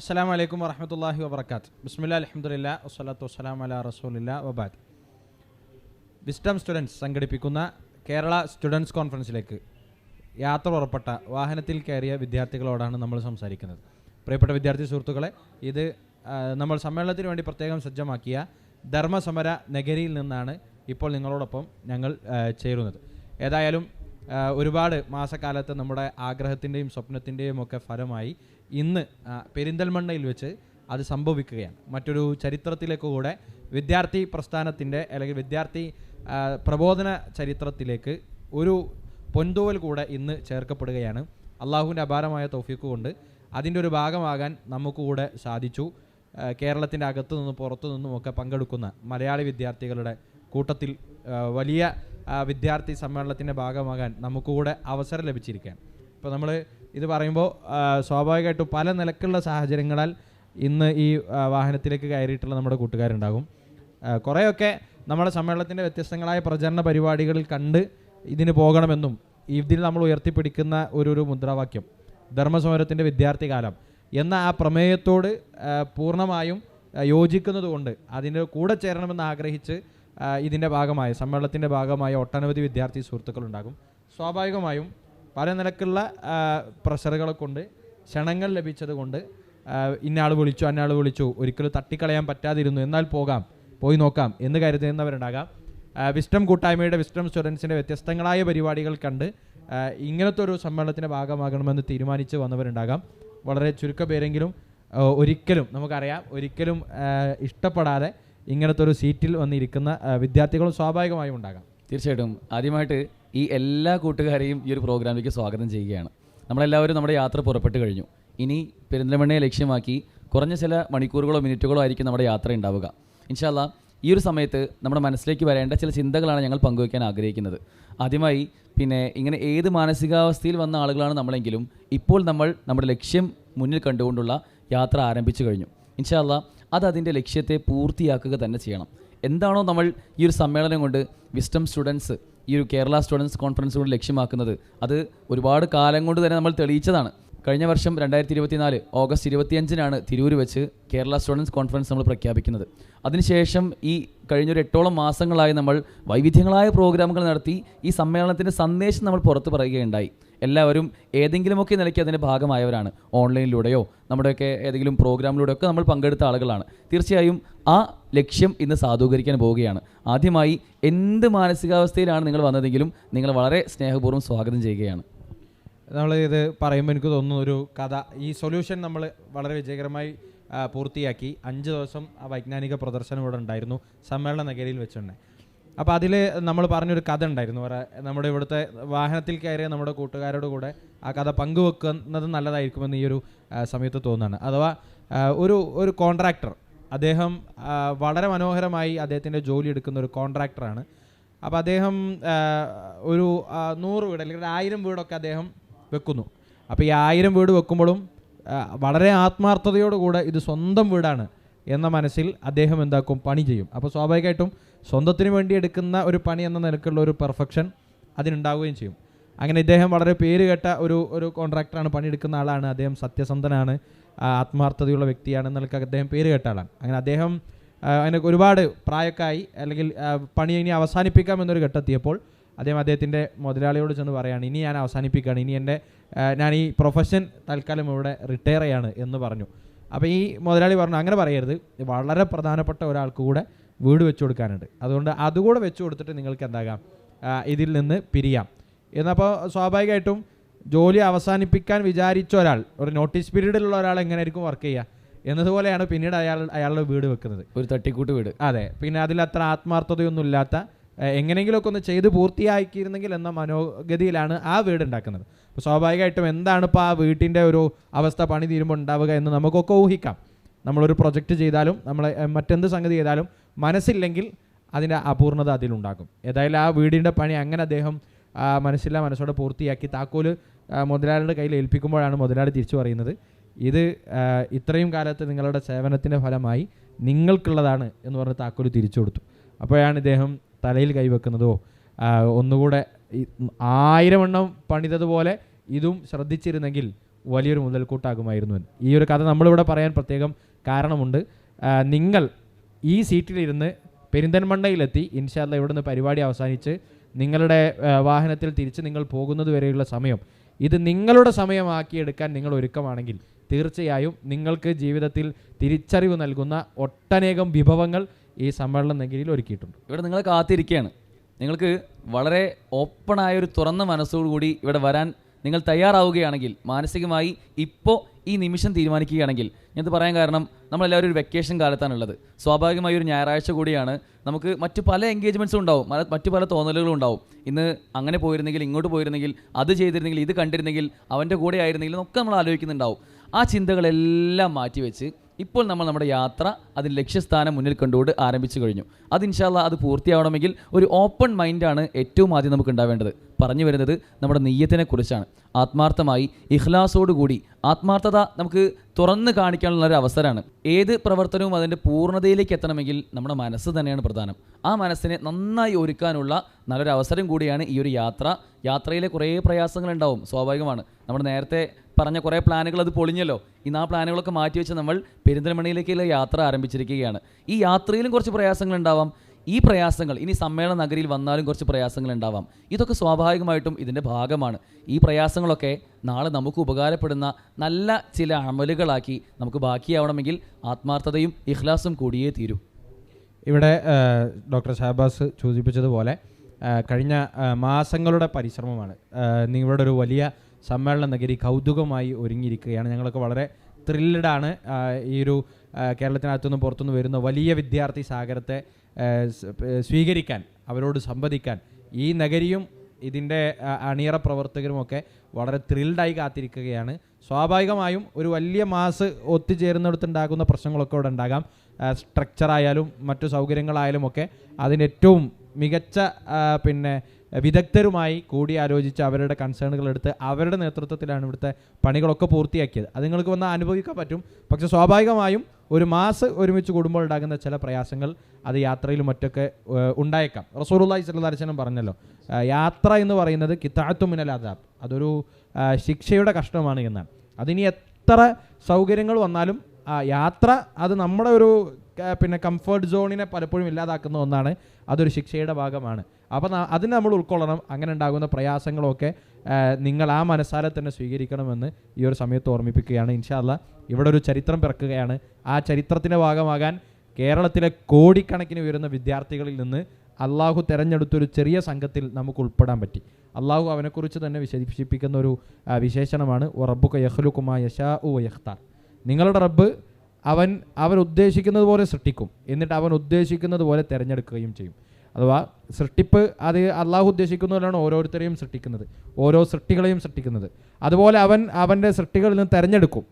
അസ്സാം വലൈക്കും വറഹമത്തല്ലാഹി വബർക്കാത്ത് ബിസ്മില്ല അലഹമുല്ല വസ്സലാത്തു വസ്സലാം അല റസൂലില്ല വബാദ്. വിസ്ഡം സ്റ്റുഡൻസ് സംഘടിപ്പിക്കുന്ന കേരള സ്റ്റുഡൻസ് കോൺഫറൻസിലേക്ക് യാത്ര ഉറപ്പെട്ട വാഹനത്തിൽ കയറിയ വിദ്യാർത്ഥികളോടാണ് നമ്മൾ സംസാരിക്കുന്നത്. പ്രിയപ്പെട്ട വിദ്യാർത്ഥി സുഹൃത്തുക്കളെ ഇത് നമ്മൾ സമ്മേളനത്തിന് വേണ്ടി പ്രത്യേകം സജ്ജമാക്കിയ ധർമ്മസമര നഗരിയിൽ നിന്നാണ് ഇപ്പോൾ നിങ്ങളോടൊപ്പം ഞങ്ങൾ ചേരുന്നത്. ഏതായാലും ഒരുപാട് മാസക്കാലത്ത് നമ്മുടെ ആഗ്രഹത്തിന്റെയും സ്വപ്നത്തിന്റെയും ഒക്കെ ഫലമായി ഇന്ന് പെരിന്തൽമണ്ണയിൽ വെച്ച് അത് സംഭവിക്കുകയാണ്. മറ്റൊരു ചരിത്രത്തിലേക്ക് കൂടെ വിദ്യാർത്ഥി പ്രസ്ഥാനത്തിന്റെ അല്ലെങ്കിൽ വിദ്യാർത്ഥി പ്രബോധന ചരിത്രത്തിലേക്ക് ഒരു പൊൻതൂവൽ കൂടെ ഇന്ന് ചേർക്കപ്പെടുകയാണ്. അള്ളാഹുവിന്റെ അപാരമായ തൗഫീക്ക് കൊണ്ട് അതിന്റെ ഒരു ഭാഗമാകാൻ നമുക്ക് കൂടെ സാധിച്ചു. കേരളത്തിന്റെ അകത്തു നിന്നും പുറത്തു നിന്നുമൊക്കെ പങ്കെടുക്കുന്ന മലയാളി വിദ്യാർത്ഥികളുടെ കൂട്ടത്തിൽ വലിയ വിദ്യാർത്ഥി സമ്മേളനത്തിന്റെ ഭാഗമാകാൻ നമുക്കുകൂടെ അവസരം ലഭിച്ചിരിക്കുകയാണ്. ഇപ്പോൾ നമ്മൾ ഇത് പറയുമ്പോൾ സ്വാഭാവികമായിട്ടും പല നിലക്കുള്ള സാഹചര്യങ്ങളാൽ ഇന്ന് ഈ വാഹനത്തിലേക്ക് കയറിയിട്ടുള്ള നമ്മുടെ കൂട്ടുകാരുണ്ടാകും. കുറേയൊക്കെ നമ്മുടെ സമ്മേളനത്തിന്റെ വ്യത്യസ്തങ്ങളായ പ്രചരണ പരിപാടികളിൽ കണ്ട് ഇതിന് പോകണമെന്നും ഇതിൽ നമ്മൾ ഉയർത്തിപ്പിടിക്കുന്ന ഒരു ഒരു മുദ്രാവാക്യം ധർമ്മസമരത്തിന്റെ വിദ്യാർത്ഥി കാലം എന്ന ആ പ്രമേയത്തോട് പൂർണമായും യോജിക്കുന്നതുകൊണ്ട് അതിന്റെ കൂടെ ചേരണമെന്ന് ആഗ്രഹിച്ച് ഇതിന്റെ ഭാഗമായി സമ്മേളനത്തിന്റെ ഭാഗമായ ഒട്ടനവധി വിദ്യാർത്ഥി സുഹൃത്തുക്കളുണ്ടാകും. സ്വാഭാവികമായും പല നിലക്കുള്ള ആ, പ്രഷറുകളെ കൊണ്ട് ക്ഷണങ്ങൾ ലഭിച്ചത് കൊണ്ട് ഇന്നയാൾ വിളിച്ചു അന്നയാൾ വിളിച്ചു. ഒരിക്കലും തട്ടിക്കളയാൻ പറ്റാതിരുന്നു. എന്നാൽ പോകാം. പോയി നോക്കാം എന്ന് കരുതുന്നവരുണ്ടാകാം. വിസ്റ്റം കൂട്ടായ്മയുടെ വിസ്റ്റം സ്റ്റുഡൻസിന്റെ വ്യത്യസ്തങ്ങളായ പരിപാടികൾ കണ്ട് ഇങ്ങനത്തെ ഒരു സമ്മേളനത്തിന്റെ ഭാഗമാകണമെന്ന് തീരുമാനിച്ച് വന്നവരുണ്ടാകാം. വളരെ ചുരുക്ക പേരെങ്കിലും ഒരിക്കലും നമുക്കറിയാം ഒരിക്കലും ഇഷ്ടപ്പെടാതെ ഇങ്ങനത്തെ ഒരു സീറ്റിൽ വന്നിരിക്കുന്ന വിദ്യാർത്ഥികളും സ്വാഭാവികമായും ഉണ്ടാകാം. തീർച്ചയായിട്ടും. ആദ്യമായിട്ട് ഈ എല്ലാ കൂട്ടുകാരെയും ഈ ഒരു പ്രോഗ്രാമിലേക്ക് സ്വാഗതം ചെയ്യുകയാണ്. നമ്മളെല്ലാവരും നമ്മുടെ യാത്ര പുറപ്പെട്ട് കഴിഞ്ഞു. ഇനി പെരിന്തൽമണ്ണയെ ലക്ഷ്യമാക്കി കുറഞ്ഞ ചില മണിക്കൂറുകളോ മിനിറ്റുകളോ ആയിരിക്കും നമ്മുടെ യാത്ര ഉണ്ടാവുക. ഇൻഷാല്ല ഈ ഒരു സമയത്ത് നമ്മുടെ മനസ്സിലേക്ക് വരേണ്ട ചില ചിന്തകളാണ് ഞങ്ങൾ പങ്കുവയ്ക്കാൻ ആഗ്രഹിക്കുന്നത്. ആദ്യമായി പിന്നെ ഇങ്ങനെ ഏത് മാനസികാവസ്ഥയിൽ വന്ന ആളുകളാണ് നമ്മളെങ്കിലും ഇപ്പോൾ നമ്മൾ നമ്മുടെ ലക്ഷ്യം മുന്നിൽ കണ്ടുകൊണ്ടുള്ള യാത്ര ആരംഭിച്ചു കഴിഞ്ഞു. ഇൻഷാല്ല അത് അതിന്റെ ലക്ഷ്യത്തെ പൂർത്തിയാക്കുക തന്നെ ചെയ്യണം. എന്താണോ നമ്മൾ ഈ ഒരു സമ്മേളനം കൊണ്ട് വിസ്റ്റം സ്റ്റുഡൻസ് ഈ ഒരു കേരള സ്റ്റുഡൻസ് കോൺഫറൻസ് കൊണ്ട് ലക്ഷ്യമാക്കുന്നത്. അത് ഒരുപാട് കാലം കൊണ്ട് തന്നെ നമ്മൾ തെളിയിച്ചതാണ്. കഴിഞ്ഞ വർഷം രണ്ടായിരത്തി ഇരുപത്തിനാല് ഓഗസ്റ്റ് ഇരുപത്തിയഞ്ചിനാണ് തിരൂർ വെച്ച് കേരള സ്റ്റുഡൻസ് കോൺഫറൻസ് നമ്മൾ പ്രഖ്യാപിക്കുന്നത്. അതിനുശേഷം ഈ കഴിഞ്ഞൊരു എട്ടോളം മാസങ്ങളായി നമ്മൾ വൈവിധ്യങ്ങളായ പ്രോഗ്രാമുകൾ നടത്തി ഈ സമ്മേളനത്തിന്റെ സന്ദേശം നമ്മൾ പുറത്തു പറയുകയുണ്ടായി. എല്ലാവരും ഏതെങ്കിലുമൊക്കെ നിലയ്ക്ക് അതിന്റെ ഭാഗമായവരാണ്. ഓൺലൈനിലൂടെയോ നമ്മുടെയൊക്കെ ഏതെങ്കിലും പ്രോഗ്രാമിലൂടെയൊക്കെ നമ്മൾ പങ്കെടുത്ത ആളുകളാണ്. തീർച്ചയായും ആ ലക്ഷ്യം ഇന്ന് സാധൂകരിക്കാൻ പോവുകയാണ്. ആദ്യമായി എന്ത് മാനസികാവസ്ഥയിലാണ് നിങ്ങൾ വന്നതെങ്കിലും നിങ്ങൾ വളരെ സ്നേഹപൂർവം സ്വാഗതം ചെയ്യുകയാണ്. നമ്മൾ ഇത് പറയുമ്പോൾ എനിക്ക് തോന്നുന്നു ഒരു കഥ. ഈ സൊല്യൂഷൻ നമ്മൾ വളരെ വിജയകരമായി പൂർത്തിയാക്കി. അഞ്ച് ദിവസം ആ വൈജ്ഞാനിക പ്രദർശനം ഇവിടെ ഉണ്ടായിരുന്നു സമ്മേളന നഗരിയിൽ വെച്ചുണ്ട് അപ്പോൾ അതിൽ നമ്മൾ പറഞ്ഞൊരു കഥ ഉണ്ടായിരുന്നു. നമ്മുടെ ഇവിടുത്തെ വാഹനത്തിൽ കയറിയ നമ്മുടെ കൂട്ടുകാരോട് കൂടെ ആ കഥ പങ്കുവെക്കുന്നത് നല്ലതായിരിക്കുമെന്ന് ഈ ഒരു സമയത്ത് തോന്നുകയാണ്. അഥവാ ഒരു ഒരു കോൺട്രാക്ടർ അദ്ദേഹം വളരെ മനോഹരമായി അദ്ദേഹത്തിന്റെ ജോലി എടുക്കുന്ന ഒരു കോൺട്രാക്ടറാണ്. അപ്പോൾ അദ്ദേഹം ഒരു നൂറ് വീട് അല്ലെങ്കിൽ ആയിരം വീടൊക്കെ അദ്ദേഹം വെക്കുന്നു. അപ്പോൾ ഈ ആയിരം വീട് വെക്കുമ്പോഴും വളരെ ആത്മാർത്ഥതയോടുകൂടെ ഇത് സ്വന്തം വീടാണ് എന്ന മനസ്സിൽ അദ്ദേഹം എന്താക്കും? പണി ചെയ്യും. അപ്പോൾ സ്വാഭാവികമായിട്ടും സ്വന്തത്തിന് വേണ്ടി എടുക്കുന്ന ഒരു പണി എന്ന നിലക്കുള്ള ഒരു പെർഫെക്ഷൻ അതിനുണ്ടാവുകയും ചെയ്യും. അങ്ങനെ ഇദ്ദേഹം വളരെ പേര് കേട്ട ഒരു ഒരു കോൺട്രാക്ടറാണ് പണിയെടുക്കുന്ന ആളാണ്. അദ്ദേഹം സത്യസന്ധനാണ്. ആത്മാർത്ഥതയുള്ള വ്യക്തിയാണ് എന്നൊക്കെ അദ്ദേഹം പേര് കേട്ട ആളാണ് അങ്ങനെ അദ്ദേഹം അതിനെ ഒരുപാട് പ്രായക്കായി അല്ലെങ്കിൽ പണി ഇനി അവസാനിപ്പിക്കാം എന്നൊരു ഘട്ടത്തിയപ്പോൾ അദ്ദേഹം അദ്ദേഹത്തിന്റെ മുതലാളിയോട് ചെന്ന് പറയാണ് ഇനി ഞാൻ അവസാനിപ്പിക്കുകയാണ്. ഇനി എന്റെ ഞാൻ ഈ പ്രൊഫഷൻ തൽക്കാലം ഇവിടെ റിട്ടയർ ചെയ്യാണ് എന്ന് പറഞ്ഞു. അപ്പോൾ ഈ മുതലാളി പറഞ്ഞു അങ്ങനെ പറയരുത്. വളരെ പ്രധാനപ്പെട്ട ഒരാൾക്ക് കൂടെ വീട് വെച്ചു കൊടുക്കാനുണ്ട്. അതുകൊണ്ട് അതുകൂടെ വെച്ചു കൊടുത്തിട്ട് നിങ്ങൾക്ക് എന്താകാം? ഇതിൽ നിന്ന് പിരിയാം. എന്നപ്പോൾ സ്വാഭാവികമായിട്ടും ജോലി അവസാനിപ്പിക്കാൻ വിചാരിച്ച ഒരാൾ ഒരു നോട്ടീസ് പീരീഡിലുള്ള ഒരാൾ എങ്ങനെയായിരിക്കും വർക്ക് ചെയ്യുക? എന്നതുപോലെയാണ് പിന്നീട് അയാൾ അയാളുടെ വീട് വെക്കുന്നത്. ഒരു തട്ടിക്കൂട്ട് വീട്. അതെ. പിന്നെ അതിൽ അത്ര ആത്മാർത്ഥതയൊന്നും ഇല്ലാത്ത എങ്ങനെയെങ്കിലുമൊക്കെ ഒന്ന് ചെയ്ത് പൂർത്തിയാക്കിയിരുന്നെങ്കിൽ എന്ന മനോഗതിയിലാണ് ആ വീട് ഉണ്ടാക്കുന്നത്. അപ്പോൾ സ്വാഭാവികമായിട്ടും എന്താണ് ഇപ്പോൾ ആ വീട്ടിന്റെ ഒരു അവസ്ഥ പണി തീരുമ്പോൾ ഉണ്ടാവുക എന്ന് നമുക്കൊക്കെ ഊഹിക്കാം. നമ്മളൊരു പ്രൊജക്റ്റ് ചെയ്താലും നമ്മൾ മറ്റെന്ത് സംഗതി ചെയ്താലും മനസ്സില്ലെങ്കിൽ അതിന്റെ അപൂർണത അതിലുണ്ടാകും. ഏതായാലും ആ വീടിന്റെ പണി അങ്ങനെ അദ്ദേഹം മനസ്സില്ല മനസ്സോടെ പൂർത്തിയാക്കി താക്കോൽ മുതലാളിയുടെ കയ്യിൽ ഏൽപ്പിക്കുമ്പോഴാണ് മുതലാളി തിരിച്ചു പറയുന്നത്. ഇത് ഇത്രയും കാലത്ത് നിങ്ങളുടെ സേവനത്തിന്റെ ഫലമായി നിങ്ങൾക്കുള്ളതാണ് എന്ന് പറഞ്ഞ് താക്കോൽ തിരിച്ചു കൊടുത്തു. അപ്പോഴാണ് ഇദ്ദേഹം തലയിൽ കൈവെക്കുന്നതോ ഒന്നുകൂടെ ആയിരം എണ്ണം പണിതതുപോലെ ഇതും ശ്രദ്ധിച്ചിരുന്നെങ്കിൽ വലിയൊരു മുതൽക്കൂട്ടാകുമായിരുന്നു എന്ന്. ഈ ഒരു കഥ നമ്മളിവിടെ പറയാൻ പ്രത്യേകം കാരണമുണ്ട്. നിങ്ങൾ ഈ സീറ്റിലിരുന്ന് പെരിന്തൻമണ്ണയിലെത്തി ഇൻഷാല്ല ഇവിടുന്ന് പരിപാടി അവസാനിച്ച് നിങ്ങളുടെ വാഹനത്തിൽ തിരിച്ച് നിങ്ങൾ പോകുന്നത് വരെയുള്ള സമയം. ഇത് നിങ്ങളുടെ സമയമാക്കിയെടുക്കാൻ നിങ്ങൾ ഒരുക്കമാണെങ്കിൽ തീർച്ചയായും നിങ്ങൾക്ക് ജീവിതത്തിൽ തിരിച്ചറിവ് നൽകുന്ന ഒട്ടനേകം വിഭവങ്ങൾ ഈ സമ്മേളന നഗരിയിൽ ഒരുക്കിയിട്ടുണ്ട്. ഇവിടെ നിങ്ങൾ കാത്തിരിക്കുകയാണ്. നിങ്ങൾക്ക് വളരെ ഓപ്പണായ ഒരു തുറന്ന മനസ്സോടുകൂടി ഇവിടെ വരാൻ നിങ്ങൾ തയ്യാറാവുകയാണെങ്കിൽ മാനസികമായി ഇപ്പോൾ ഈ നിമിഷം തീരുമാനിക്കുകയാണെങ്കിൽ ഞാനത് പറയാൻ കാരണം നമ്മളെല്ലാവരും ഒരു വെക്കേഷൻ കാലത്താണുള്ളത്. സ്വാഭാവികമായി ഒരു ഞായറാഴ്ച കൂടിയാണ്. നമുക്ക് മറ്റു പല എൻഗേജ്മെന്റ്സും ഉണ്ടാവും. മറ്റു പല തോന്നലുകളും ഉണ്ടാവും. ഇന്ന് അങ്ങനെ പോയിരുന്നെങ്കിൽ ഇങ്ങോട്ട് പോയിരുന്നെങ്കിൽ അത് ചെയ്തിരുന്നെങ്കിൽ ഇത് കണ്ടിരുന്നെങ്കിൽ അവന്റെ കൂടെ ആയിരുന്നെങ്കിൽ എന്നൊക്കെ നമ്മൾ ആലോചിക്കുന്നുണ്ടാവും. ആ ചിന്തകളെല്ലാം മാറ്റിവെച്ച് ഇപ്പോൾ നമ്മൾ നമ്മുടെ യാത്ര അതിന് ലക്ഷ്യസ്ഥാനം മുന്നിൽ കണ്ടുകൊണ്ട് ആരംഭിച്ചു കഴിഞ്ഞു. അത് ഇൻഷാല്ല അത് പൂർത്തിയാവണമെങ്കിൽ ഒരു ഓപ്പൺ മൈൻഡാണ് ഏറ്റവും ആദ്യം നമുക്ക് ഉണ്ടാവേണ്ടത്. പറഞ്ഞു വരുന്നത് നമ്മുടെ നെയ്യത്തിനെ കുറിച്ചാണ് ആത്മാർത്ഥമായി ഇഖ്ലാസോടുകൂടി ആത്മാർത്ഥത നമുക്ക് തുറന്ന് കാണിക്കാനുള്ള ഒരു അവസരമാണ്. ഏത് പ്രവർത്തനവും അതിന്റെ പൂർണതയിലേക്ക് എത്തണമെങ്കിൽ നമ്മുടെ മനസ്സ് തന്നെയാണ് പ്രധാനം. ആ മനസ്സിനെ നന്നായി ഒരുക്കാനുള്ള നല്ലൊരു അവസരം കൂടിയാണ് ഈ ഒരു യാത്ര. യാത്രയിലെ കുറേ പ്രയാസങ്ങളുണ്ടാവും സ്വാഭാവികമാണ്. നമ്മൾ നേരത്തെ പറഞ്ഞ കുറേ പ്ലാനുകൾ അത് പൊളിഞ്ഞല്ലോ. ഇന്ന് ആ പ്ലാനുകളൊക്കെ മാറ്റിവെച്ച് നമ്മൾ പെരിന്തൽമണിയിലേക്കുള്ള യാത്ര ആരംഭിച്ചിരിക്കുകയാണ്. ഈ യാത്രയിലും കുറച്ച് പ്രയാസങ്ങൾ ഉണ്ടാവാം ഈ പ്രയാസങ്ങൾ ഇനി സമ്മേളന നഗരിയിൽ വന്നാലും കുറച്ച് പ്രയാസങ്ങൾ ഉണ്ടാവാം. ഇതൊക്കെ സ്വാഭാവികമായിട്ടും ഇതിന്റെ ഭാഗമാണ്. ഈ പ്രയാസങ്ങളൊക്കെ നാളെ നമുക്ക് ഉപകാരപ്പെടുന്ന നല്ല ചില അമലുകളാക്കി നമുക്ക് ബാക്കിയാവണമെങ്കിൽ ആത്മാർത്ഥതയും ഇഖ്ലാസും കൂടിയേ തീരൂ. ഇവിടെ ഡോക്ടർ ഷാബാസ് സൂചിപ്പിച്ചതുപോലെ കഴിഞ്ഞ മാസങ്ങളുടെ പരിശ്രമമാണ്. നിങ്ങളുടെ ഒരു വലിയ സമ്മേളന നഗരി കൗതുകമായി ഒരുങ്ങിയിരിക്കുകയാണ്. ഞങ്ങളൊക്കെ വളരെ ത്രില്ലഡാണ് ഈ ഒരു കേരളത്തിനകത്തുനിന്ന് പുറത്തുനിന്ന് വരുന്ന വലിയ വിദ്യാർത്ഥി സാഗരത്തെ സ്വീകരിക്കാൻ അവരോട് സംവദിക്കാൻ ഈ നഗരിയും ഇതിന്റെ അണിയറ പ്രവർത്തകരുമൊക്കെ വളരെ ത്രിൽഡായി കാത്തിരിക്കുകയാണ്. സ്വാഭാവികമായും ഒരു വലിയ മാസ് ഒത്തുചേരുന്നിടത്തുണ്ടാകുന്ന പ്രശ്നങ്ങളൊക്കെ ഇവിടെ ഉണ്ടാകാം. സ്ട്രക്ചറായാലും മറ്റു സൗകര്യങ്ങളായാലും ഒക്കെ അതിനേറ്റവും മികച്ച പിന്നെ വിദഗ്ധരുമായി കൂടിയാലോചിച്ച് അവരുടെ കൺസേണുകൾ എടുത്ത് അവരുടെ നേതൃത്വത്തിലാണ് ഇവിടുത്തെ പണികളൊക്കെ പൂർത്തിയാക്കിയത്. അത് നിങ്ങൾക്ക് വന്നാൽ അനുഭവിക്കാൻ പറ്റും. പക്ഷെ സ്വാഭാവികമായും ഒരു മാസ് ഒരുമിച്ച് കൂടുമ്പോൾ ഉണ്ടാകുന്ന ചില പ്രയാസങ്ങൾ അത് യാത്രയിലും മറ്റൊക്കെ ഉണ്ടായേക്കാം. അലൈഹി വസല്ലം പറഞ്ഞല്ലോ യാത്ര എന്ന് പറയുന്നത് കിത്താത്തു മിനൽ അദാബ് അതൊരു ശിക്ഷയുടെ കഷ്ടമാണ് എന്നാണ്. അതിനി എത്ര സൗകര്യങ്ങൾ വന്നാലും യാത്ര അത് നമ്മുടെ ഒരു പിന്നെ കംഫർട്ട് സോണിനെ പലപ്പോഴും ഇല്ലാതാക്കുന്ന ഒന്നാണ്. അതൊരു ശിക്ഷയുടെ ഭാഗമാണ്. അപ്പം അതിനെ നമ്മൾ ഉൾക്കൊള്ളണം. അങ്ങനെ ഉണ്ടാകുന്ന പ്രയാസങ്ങളൊക്കെ നിങ്ങൾ ആ മനസ്സാലെ തന്നെ സ്വീകരിക്കണമെന്ന് ഈ ഒരു സമയത്ത് ഓർമ്മിപ്പിക്കുകയാണ്. ഇൻഷാല്ല ഇവിടെ ഒരു ചരിത്രം പിറക്കുകയാണ്. ആ ചരിത്രത്തിന്റെ ഭാഗമാകാൻ കേരളത്തിലെ കോടിക്കണക്കിന് വരുന്ന വിദ്യാർത്ഥികളിൽ നിന്ന് അള്ളാഹു തെരഞ്ഞെടുത്തൊരു ചെറിയ സംഘത്തിൽ നമുക്ക് ഉൾപ്പെടാൻ പറ്റി. അള്ളാഹു അവനെക്കുറിച്ച് തന്നെ വിശേഷിപ്പിക്കുന്ന ഒരു വിശേഷണമാണ്. റബ്ബുക യഹ്ലുക്കുമാ യഷാ ഉ യഖ്താർ. നിങ്ങളുടെ റബ്ബ് അവൻ അവൻ ഉദ്ദേശിക്കുന്നത് പോലെ സൃഷ്ടിക്കും. എന്നിട്ട് അവൻ ഉദ്ദേശിക്കുന്നത് പോലെ തിരഞ്ഞെടുക്കുകയും ചെയ്യും. അഥവാ സൃഷ്ടിപ്പ് അത് അള്ളാഹു ഉദ്ദേശിക്കുന്നതിലാണ് ഓരോരുത്തരെയും സൃഷ്ടിക്കുന്നത്. ഓരോ സൃഷ്ടികളെയും സൃഷ്ടിക്കുന്നത്. അതുപോലെ അവൻ അവന്റെ സൃഷ്ടികളിൽ നിന്ന് തിരഞ്ഞെടുക്കും.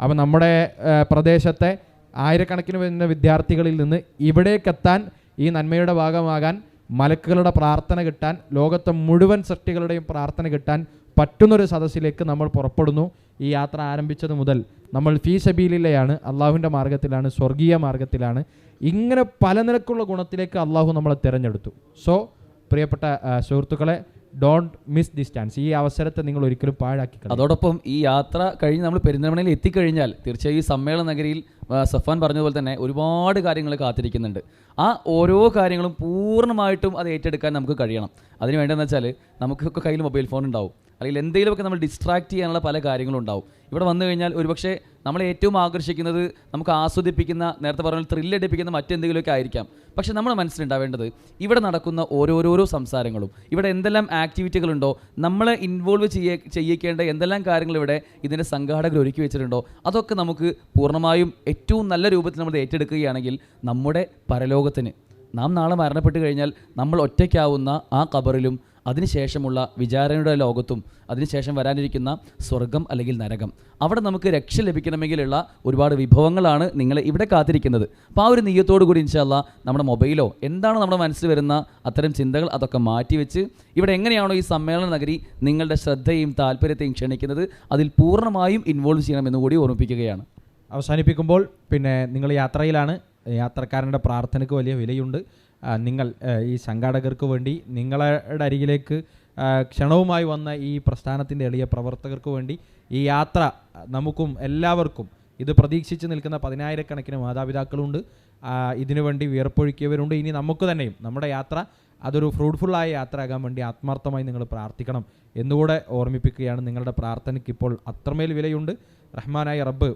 അവൻ നമ്മുടെ പ്രദേശത്തെ ആയിരക്കണക്കിന് വരുന്ന വിദ്യാർത്ഥികളിൽ നിന്ന് ഇവിടേക്കെത്താൻ ഈ നന്മയുടെ ഭാഗമാകാൻ മലക്കുകളുടെ പ്രാർത്ഥന കിട്ടാൻ ലോകത്തെ മുഴുവൻ സൃഷ്ടികളുടെയും പ്രാർത്ഥന കിട്ടാൻ പറ്റുന്നൊരു സദസ്സിലേക്ക് നമ്മൾ പുറപ്പെടുന്നു. ഈ യാത്ര ആരംഭിച്ചത് മുതൽ നമ്മൾ ഫീ സബീലിലെയാണ്. അള്ളാഹുവിന്റെ മാർഗത്തിലാണ് സ്വർഗീയ മാർഗത്തിലാണ് ഇങ്ങനെ പല നിലക്കുള്ള ഗുണത്തിലേക്ക് അള്ളാഹു നമ്മളെ തിരഞ്ഞെടുത്തു. സോ പ്രിയപ്പെട്ട സുഹൃത്തുക്കളെ ഡോണ്ട് മിസ് ദിസ് ചാൻസ് ഈ അവസരത്തെ നിങ്ങൾ ഒരിക്കലും പാഴാക്കി അതോടൊപ്പം ഈ യാത്ര കഴിഞ്ഞ് നമ്മൾ പെരിന്തൽമണയിൽ എത്തിക്കഴിഞ്ഞാൽ തീർച്ചയായും ഈ സമ്മേളന നഗരിയിൽ സഫാൻ പറഞ്ഞതുപോലെ തന്നെ ഒരുപാട് കാര്യങ്ങൾ കാത്തിരിക്കുന്നുണ്ട്. ആ ഓരോ കാര്യങ്ങളും പൂർണമായിട്ടും അത് ഏറ്റെടുക്കാൻ നമുക്ക് കഴിയണം. അതിന് വേണ്ടതെന്ന് വെച്ചാൽ നമുക്കൊക്കെ കയ്യിൽ മൊബൈൽ ഫോൺ ഉണ്ടാവും. അല്ലെങ്കിൽ എന്തെങ്കിലുമൊക്കെ നമ്മൾ ഡിസ്ട്രാക്ട് ചെയ്യാനുള്ള പല കാര്യങ്ങളും ഉണ്ടാവും. ഇവിടെ വന്നു കഴിഞ്ഞാൽ ഒരുപക്ഷെ നമ്മളെ ഏറ്റവും ആകർഷിക്കുന്നത് നമുക്ക് ആസ്വദിപ്പിക്കുന്ന നേരത്തെ പറഞ്ഞ ത്രില്ലടിപ്പിക്കുന്ന മറ്റെന്തെങ്കിലുമൊക്കെ ആയിരിക്കാം. പക്ഷെ നമ്മുടെ മനസ്സിലുണ്ടാവേണ്ടത് ഇവിടെ നടക്കുന്ന ഓരോരോരോ സംസാരങ്ങളും ഇവിടെ എന്തെല്ലാം ആക്ടിവിറ്റികളുണ്ടോ നമ്മളെ ഇൻവോൾവ് ചെയ്യ ചെയ്യിക്കേണ്ട എന്തെല്ലാം കാര്യങ്ങൾ ഇവിടെ ഇതിന്റെ സംഘാടകർ ഒരുക്കി വെച്ചിട്ടുണ്ടോ അതൊക്കെ നമുക്ക് പൂർണമായും ഏറ്റവും നല്ല രൂപത്തിൽ നമ്മൾ ഏറ്റെടുക്കുകയാണെങ്കിൽ നമ്മുടെ പരലോകത്തിന് നാം നാളെ മരണപ്പെട്ട് കഴിഞ്ഞാൽ നമ്മൾ ഒറ്റയ്ക്കാവുന്ന ആ കബറിലും അതിനുശേഷമുള്ള വിചാരണയുടെ ലോകത്തും അതിനുശേഷം വരാനിരിക്കുന്ന സ്വർഗം അല്ലെങ്കിൽ നരകം. അവിടെ നമുക്ക് രക്ഷ ലഭിക്കണമെങ്കിലുള്ള ഒരുപാട് വിഭവങ്ങളാണ് നിങ്ങളെ ഇവിടെ കാത്തിരിക്കുന്നത്. അപ്പോൾ ആ ഒരു നീയത്തോടു കൂടി ഇൻഷാല്ല നമ്മുടെ മൊബൈലോ എന്താണ് നമ്മുടെ മനസ്സിൽ വരുന്ന അത്തരം ചിന്തകൾ അതൊക്കെ മാറ്റിവെച്ച് ഇവിടെ എങ്ങനെയാണോ ഈ സമ്മേളന നഗരി നിങ്ങളുടെ ശ്രദ്ധയും താല്പര്യത്തെയും ക്ഷണിക്കുന്നത് അതിൽ പൂർണമായും ഇൻവോൾവ് ചെയ്യണമെന്ന് കൂടി ഓർമ്മിപ്പിക്കുകയാണ്. അവസാനിപ്പിക്കുമ്പോൾ പിന്നെ നിങ്ങൾ യാത്രയിലാണ്. യാത്രക്കാരന്റെ പ്രാർത്ഥനയ്ക്ക് വലിയ വിലയുണ്ട്. നിങ്ങൾ ഈ സംഘാടകർക്ക് വേണ്ടി നിങ്ങളുടെ അരികിലേക്ക് ക്ഷണവുമായി വന്ന ഈ പ്രസ്ഥാനത്തിന്റെ എളിയ പ്രവർത്തകർക്ക് വേണ്ടി ഈ യാത്ര നമുക്കും എല്ലാവർക്കും ഇത് പ്രതീക്ഷിച്ച് നിൽക്കുന്ന പതിനായിരക്കണക്കിന് മാതാപിതാക്കളുണ്ട്. ഇതിനുവേണ്ടി വിയർപ്പൊഴുക്കിയവരുണ്ട്. ഇനി നമുക്ക് തന്നെയും നമ്മുടെ യാത്ര അതൊരു ഫ്രൂട്ട്ഫുള്ളായ ആകാൻ വേണ്ടി ആത്മാർത്ഥമായി നിങ്ങൾ പ്രാർത്ഥിക്കണം എന്നുകൂടെ ഓർമ്മിപ്പിക്കുകയാണ്. നിങ്ങളുടെ പ്രാർത്ഥനയ്ക്ക് ഇപ്പോൾ അത്രമേൽ വിലയുണ്ട്. റഹ്മാനായ റബ്ബ്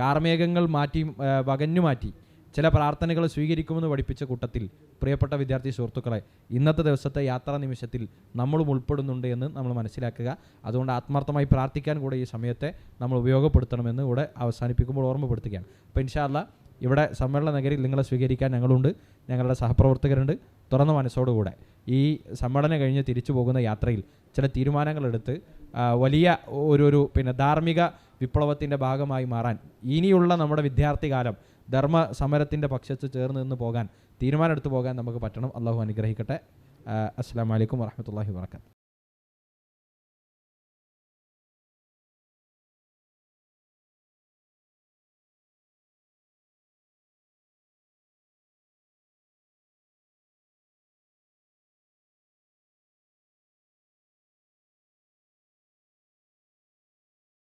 കാർമേഘങ്ങൾ മാറ്റി വകഞ്ഞു മാറ്റി ചില പ്രാർത്ഥനകൾ സ്വീകരിക്കുമെന്ന് പഠിപ്പിച്ച കൂട്ടത്തിൽ പ്രിയപ്പെട്ട വിദ്യാർത്ഥി സുഹൃത്തുക്കളെ ഇന്നത്തെ ദിവസത്തെ യാത്രാ നിമിഷത്തിൽ നമ്മളും ഉൾപ്പെടുന്നുണ്ട് എന്ന് നമ്മൾ മനസ്സിലാക്കുക. അതുകൊണ്ട് ആത്മാർത്ഥമായി പ്രാർത്ഥിക്കാൻ കൂടെ ഈ സമയത്തെ നമ്മൾ ഉപയോഗപ്പെടുത്തണമെന്ന് കൂടെ അവസാനിപ്പിക്കുമ്പോൾ ഓർമ്മപ്പെടുത്തുകയാണ്. അപ്പോൾ ഇൻഷാല്ല ഇവിടെ സമ്മേളന നഗരിയിൽ നിങ്ങളെ സ്വീകരിക്കാൻ ഞങ്ങളുണ്ട് ഞങ്ങളുടെ സഹപ്രവർത്തകരുണ്ട്. തുറന്ന മനസ്സോടുകൂടെ ഈ സമ്മേളനം കഴിഞ്ഞ് തിരിച്ചു പോകുന്ന യാത്രയിൽ ചില തീരുമാനങ്ങളെടുത്ത് വലിയ ഒരു ഒരു പിന്നെ ധാർമ്മിക വിപ്ലവത്തിന്റെ ഭാഗമായി മാറാൻ ഇനിയുള്ള നമ്മുടെ വിദ്യാർത്ഥി കാലം ധർമ്മ സമരത്തിന്റെ പക്ഷത്ത് ചേർന്ന് നിന്ന് പോകാൻ തീരുമാനമെടുത്ത് പോകാൻ നമുക്ക് പറ്റണം. അള്ളാഹു അനുഗ്രഹിക്കട്ടെ. അസ്സാം വലൈക്കും വാഹമത്തല്ലാഹി വാബർക്കാത്തു